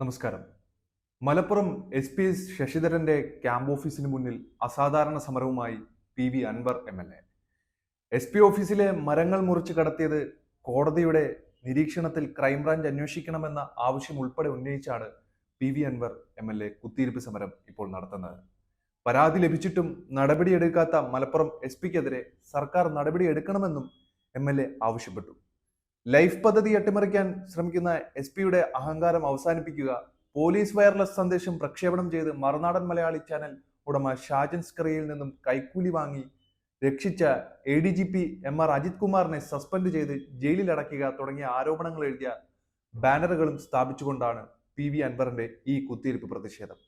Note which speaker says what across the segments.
Speaker 1: നമസ്കാരം. Malappuram S P S ശശിധരന്റെ camp ഓഫീസിന് മുന്നിൽ അസാധാരണ സമരവുമായി P V Anvar M L A. S P ഓഫീസിലെ മരങ്ങൾ മുറിച്ച് കടത്തിയത് കോടതിയുടെ നിരീക്ഷണത്തിൽ ക്രൈംബ്രാഞ്ച് അന്വേഷിക്കണമെന്ന ആവശ്യം ഉൾപ്പെടെ ഉന്നയിച്ചാണ് P V Anvar M L A സമരം ഇപ്പോൾ നടത്തുന്നത്. പരാതി ലഭിച്ചിട്ടും നടപടിയെടുക്കാത്ത മലപ്പുറം എസ് പിക്കെതിരെ സർക്കാർ നടപടിയെടുക്കണമെന്നും എം എൽ എ ആവശ്യപ്പെട്ടു. ലൈഫ് പദ്ധതി അട്ടിമറിക്കാൻ ശ്രമിക്കുന്ന എസ് പിയുടെ അഹങ്കാരം അവസാനിപ്പിക്കുക പോലീസ് വയർലെസ് സന്ദേശം പ്രക്ഷേപണം ചെയ്ത് മറുനാടൻ മലയാളി ചാനൽ ഉടമ ഷാജൻ സ്ക്രയിൽ നിന്നും കൈക്കൂലി വാങ്ങി രക്ഷിച്ച A D G P M R Ajith കുമാറിനെ സസ്പെൻഡ് ചെയ്ത് ജയിലിൽ അടയ്ക്കുക തുടങ്ങിയ ആരോപണങ്ങൾ എഴുതിയ ബാനറുകളും സ്ഥാപിച്ചുകൊണ്ടാണ് പി വി അൻവറിന്റെ ഈ കുത്തിയിരിപ്പ് പ്രതിഷേധം.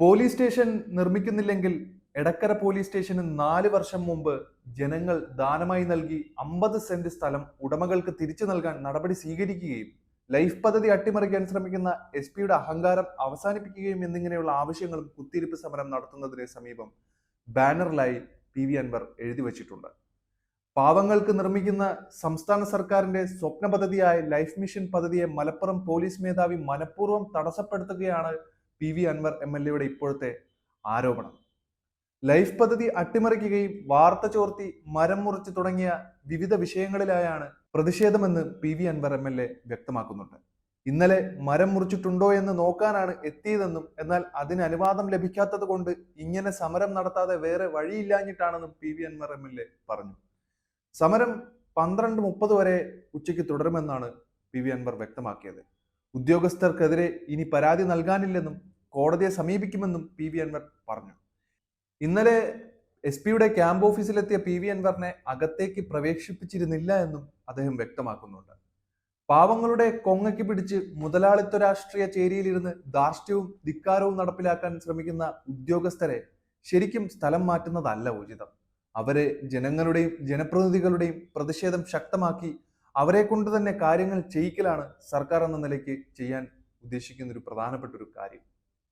Speaker 1: പോലീസ് സ്റ്റേഷൻ നിർമ്മിക്കുന്നില്ലെങ്കിൽ എടക്കര പോലീസ് സ്റ്റേഷന് നാല് വർഷം മുമ്പ് ജനങ്ങൾ ദാനമായി നൽകി അമ്പത് സെന്റ് സ്ഥലം ഉടമകൾക്ക് തിരിച്ചു നൽകാൻ നടപടി സ്വീകരിക്കുകയും ലൈഫ് പദ്ധതി അട്ടിമറിക്കാൻ ശ്രമിക്കുന്ന എസ് പിയുടെ അഹങ്കാരം അവസാനിപ്പിക്കുകയും എന്നിങ്ങനെയുള്ള ആവശ്യങ്ങളും കുത്തിയിരിപ്പ് സമരം നടത്തുന്നതിന് സമീപം ബാനറിലായി പി വി അൻവർ എഴുതി വച്ചിട്ടുണ്ട്. പാവങ്ങൾക്ക് നിർമ്മിക്കുന്ന സംസ്ഥാന സർക്കാരിന്റെ സ്വപ്ന പദ്ധതിയായ ലൈഫ് മിഷൻ പദ്ധതിയെ മലപ്പുറം പോലീസ് മേധാവി മനഃപൂർവം തടസ്സപ്പെടുത്തുകയാണ് P V Anvar M L എയുടെ ഇപ്പോഴത്തെ ആരോപണം. ലൈഫ് പദ്ധതി അട്ടിമറിക്കുകയും വാർത്ത ചോർത്തി മരം മുറിച്ച് തുടങ്ങിയ വിവിധ വിഷയങ്ങളിലായാണ് പ്രതിഷേധമെന്ന് P V Anvar M L A വ്യക്തമാക്കുന്നുണ്ട്. ഇന്നലെ മരം മുറിച്ചിട്ടുണ്ടോ എന്ന് നോക്കാനാണ് എത്തിയതെന്നും എന്നാൽ അതിന് അനുവാദം ലഭിക്കാത്തത് കൊണ്ട് ഇങ്ങനെ സമരം നടത്താതെ വേറെ വഴിയില്ലാഞ്ഞിട്ടാണെന്നും P V Anvar M L A പറഞ്ഞു. സമരം പന്ത്രണ്ട് മുപ്പത് വരെ ഉച്ചയ്ക്ക് തുടരുമെന്നാണ് പി വി അൻവർ വ്യക്തമാക്കിയത്. ഉദ്യോഗസ്ഥർക്കെതിരെ ഇനി പരാതി നൽകാനില്ലെന്നും കോടതിയെ സമീപിക്കുമെന്നും പി വി അൻവർ പറഞ്ഞു. ഇന്നലെ എസ് പിയുടെ ക്യാമ്പ് ഓഫീസിലെത്തിയ പി വി അൻവറിനെ അകത്തേക്ക് പ്രവേശിപ്പിച്ചിരുന്നില്ല എന്നും അദ്ദേഹം വ്യക്തമാക്കുന്നുണ്ട്. പാവങ്ങളുടെ കൊങ്ങയ്ക്ക് പിടിച്ച് മുതലാളിത്ത രാഷ്ട്രീയ ചേരിയിലിരുന്ന് ധാർഷ്ട്യവും ധിക്കാരവും നടപ്പിലാക്കാൻ ശ്രമിക്കുന്ന ഉദ്യോഗസ്ഥരെ ശരിക്കും സ്ഥലം മാറ്റുന്നതല്ല ഉചിതം. അവരെ ജനങ്ങളുടെയും ജനപ്രതിനിധികളുടെയും പ്രതിഷേധം ശക്തമാക്കി അവരെ കൊണ്ട് തന്നെ കാര്യങ്ങൾ ചെയ്യിക്കലാണ് സർക്കാർ എന്ന നിലയ്ക്ക് ചെയ്യാൻ ഉദ്ദേശിക്കുന്ന ഒരു പ്രധാനപ്പെട്ട ഒരു കാര്യം.